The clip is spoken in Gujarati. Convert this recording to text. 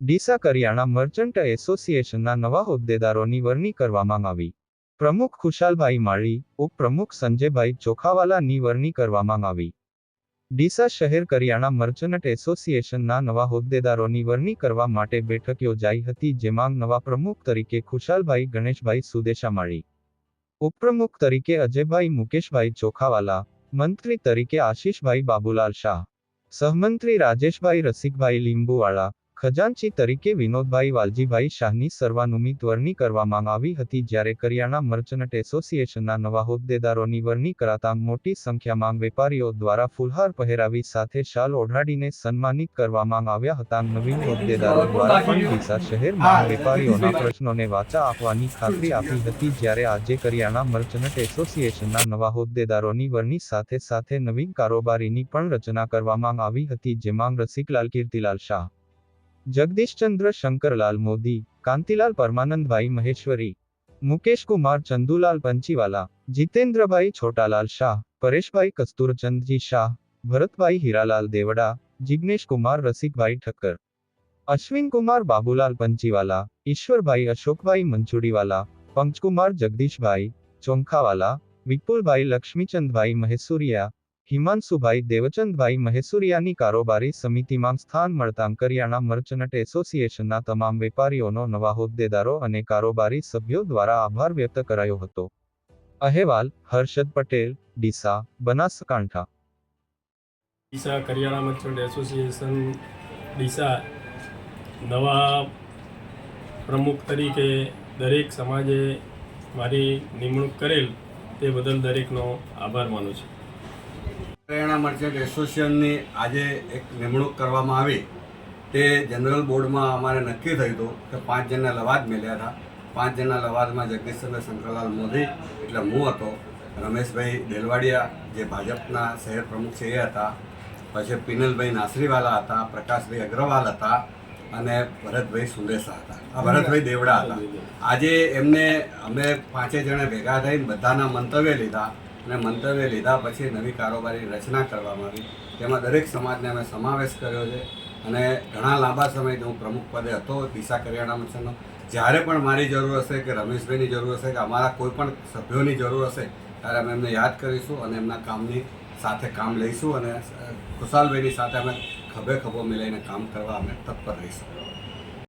ડીસા કરિયાણા મર્ચન્ટ એસોસિએશનના નવા હોદ્દેદારોની વરણી કરવામાં આવી. પ્રમુખ ખુશાલભાઈ માળી, ઉપપ્રમુખ સંજયભાઈ ચોખાવાલાની વરણી કરવામાં આવી. ડીસા શહેર કરિયાણા મર્ચન્ટ એસોસિએશનના નવા હોદ્દેદારોની વરણી કરવા માટે બેઠક યોજાઈ હતી, જેમાં નવા પ્રમુખ તરીકે ખુશાલભાઈ ગણેશભાઈ સુદેશા માળી, ઉપપ્રમુખ તરીકે અજયભાઈ મુકેશભાઈ ચોખાવાલા, મંત્રી તરીકે આશીષભાઈ બાબુલાલ શાહ, સહમંત્રી રાજેશભાઈ રસિકભાઈ લીંબુવાળા ખજાનચી તરીકે વિનોદભાઈ વાલજીભાઈ શાહની સર્વાનુમિત વરણી કરવામાં આવી હતી જ્યારે કરિયાણા મર્ચન્ટ એસોસિએશનના નવા હોદ્દેદારોની વરણી કરાતા મોટી સંખ્યામાં વેપારીઓ દ્વારા ફુલહાર પહેરાવી સાથે શાલ ઓઢાડીને સન્માનિત કરવામાં આવ્યા હતા. નવીન હોદ્દેદારો દ્વારા પણ ડીસા શહેરમાં વેપારીઓના પ્રશ્નોને વાચા આપવાની ખાતરી આપી હતી જ્યારે આજે કરિયાણા મર્ચન્ટ એસોસિએશનના નવા હોદ્દેદારોની વરણી સાથે સાથે નવીન કારોબારીની પણ રચના કરવામાં આવી હતી જેમાં રસિકલાલ કીર્તિલાલ શાહ જગદીશચંદ્ર શંકરલાલ મોદી કાંતિલાલ પરમાનંદભાઈ મહેશ્વરી મુકેશ કુમાર ચંદુલાલ પંચીવાલા જીતેન્દ્રભાઈ છોટાલાલ શાહ પરેશભાઈ કસ્તુરચંદજી શાહ ભરતભાઈ હીરાલાલ દેવડા જિગ્નેશ કુમાર રસિકભાઈ ઠક્કર અશ્વિન કુમાર બાબુલાલ પંચીવાલા ઈશ્વરભાઈ અશોકભાઈ મંચુડીવાલા પંકજકુમાર જગદીશભાઈ ચોંખાવાલા વિપુલભાઈ લક્ષ્મીચંદભાઈ મહેસુરિયા હિમાંશુભાઈ દેવચંદભાઈ મહેસુરિયાની કારોબારી સમિતિમાં સ્થાન મળતાં કરિયાણા મર્ચન્ટ એસોસિએશનના તમામ વેપારીઓનો નવા હોદ્દેદારો અને કારોબારી સભ્યો દ્વારા આભાર વ્યક્ત કરાયો હતો. અહેવાલ, હર્ષદ પટેલ, ડીસા, બનાસકાંઠા. ડીસા કરિયાણા મર્ચન્ટ એસોસિએશન, ડીસા નવા પ્રમુખ તરીકે દરેક સમાજે મારી નિમણૂક કરેલ તે બદલ દરેકનો આભાર માનું છું. હરિયાણા મર્ચન્ટ એસોસિએશનની આજે એક નિમણૂક કરવામાં આવી. તે જનરલ બોર્ડમાં અમારે નક્કી થયું હતું કે પાંચ જણના લવાદ મેલ્યા હતા. પાંચ જણના લવાદમાં જગદીશચંદ્ર શંકરલાલ મોદી એટલે હું હતો, રમેશભાઈ દેલવાડિયા જે ભાજપના શહેર પ્રમુખ છે એ હતા, પછી પિનલભાઈ નાસરીવાલા હતા, પ્રકાશભાઈ અગ્રવાલ હતા અને ભરતભાઈ સુંદેસા હતા. ભરતભાઈ દેવડા હતા. આજે એમને અમે પાંચે જણે ભેગા થઈને બધાના મંતવ્ય લીધા. અને મંતવ્ય લીધા પછી નવી કારોબારી રચના કરવામાં આવી. તેમાં દરેક સમાજને અમે સમાવેશ કર્યો છે. અને ઘણા લાંબા સમયથી હું પ્રમુખ પદે હતો, દિશા કરિયાણા મિશનનો જ્યારે પણ મારી જરૂર હશે કે રમેશભાઈની જરૂર હશે કે અમારા કોઈ પણ સભ્યોની જરૂર હશે, ત્યારે અમે એમને યાદ કરીશું અને એમના કામની સાથે કામ લઈશું અને ખુશાલભાઈની સાથે અમે ખભે ખભો મિલાઈને કામ કરવા અમે તત્પર રહીશું.